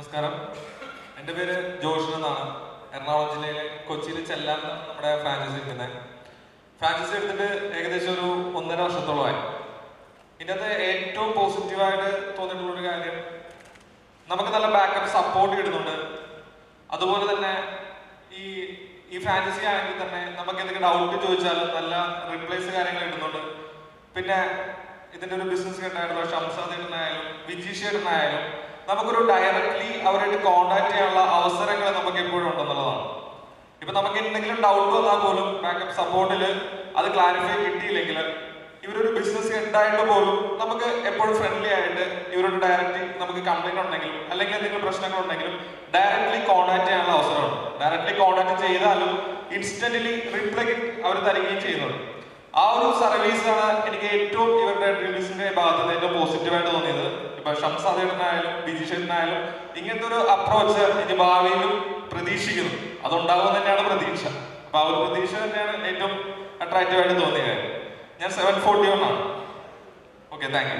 നമസ്കാരം. എന്റെ പേര് ജോഷൻ എന്നാണ്. എറണാകുളം ജില്ലയിലെ കൊച്ചിയിൽ ചെല്ലാൻ നമ്മുടെ ഫ്രാഞ്ചൈസി എടുക്കുന്നത് ഫ്രാഞ്ചൈസി എടുത്തിട്ട് ഏകദേശം ഒരു ഒന്നര വർഷത്തോളമായി ഇതിനകത്ത് ഏറ്റവും പോസിറ്റീവായിട്ട് തോന്നിയിട്ടുള്ള ഒരു കാര്യം നമുക്ക് നല്ല ബാക്കപ്പ് സപ്പോർട്ട് കിട്ടുന്നുണ്ട്. അതുപോലെ തന്നെ ഈ ഈ ഫ്രാഞ്ചൈസി ആണെങ്കിൽ തന്നെ നമുക്ക് എന്തെങ്കിലും ഡൗട്ട് ചോദിച്ചാലും നല്ല റിപ്ലേസ് കാര്യങ്ങൾ കിട്ടുന്നുണ്ട്. പിന്നെ ഇതിന്റെ ഒരു ബിസിനസ് ഹെഡായിട്ടുള്ള ഷംസാദ് ഏട്ടനായാലും വിജീഷ് ഏട്ടനായാലും നമുക്കൊരു ഡയറക്ട്ലി അവരായിട്ട് കോണ്ടാക്ട് ചെയ്യാനുള്ള അവസരങ്ങൾ നമുക്ക് എപ്പോഴും ഉണ്ടെന്നുള്ളതാണ്. ഇപ്പൊ നമുക്ക് എന്തെങ്കിലും ഡൗട്ട് വന്നാൽ പോലും ബാക്കപ്പ് സപ്പോർട്ടിൽ അത് ക്ലാരിഫൈ കിട്ടിയില്ലെങ്കിൽ ഇവരൊരു ബിസിനസ് ഉണ്ടായിട്ട് പോലും നമുക്ക് എപ്പോഴും ഫ്രണ്ട്ലി ആയിട്ട് ഇവരോട് ഡയറക്റ്റ്ലി നമുക്ക് കംപ്ലൈന്റ് ഉണ്ടെങ്കിലും അല്ലെങ്കിൽ എന്തെങ്കിലും പ്രശ്നങ്ങൾ ഉണ്ടെങ്കിലും ഡയറക്ട്ലി കോൺടാക്ട് ചെയ്യാനുള്ള അവസരമാണ് ഡയറക്ട്ലി കോൺടാക്ട് ചെയ്താലും ഇൻസ്റ്റന്റ് റിപ്ലൈ അവർ തരികയും ചെയ്യുന്നുണ്ട്. ആ ഒരു സർവീസാണ് എനിക്ക് ഏറ്റവും ഇവരുടെ റിലീസിന്റെ ഭാഗത്ത് ഏറ്റവും പോസിറ്റീവായിട്ട് തോന്നിയത്. ഇപ്പൊ ഷംസാദേട്ടനായാലും ബിജിഷേട്ടനായാലും ഇങ്ങനത്തെ ഒരു അപ്രോച്ച് ഇനി ഭാവിയിലും പ്രതീക്ഷിക്കുന്നു. അതുണ്ടാകും തന്നെയാണ് പ്രതീക്ഷ. അപ്പൊ ആ ഒരു പ്രതീക്ഷ തന്നെയാണ് ഏറ്റവും അട്രാക്റ്റീവ് ആയിട്ട് തോന്നിയത്. ഞാൻ സെവൻ ഫോർട്ടി വൺ ആണ്. Okay thank you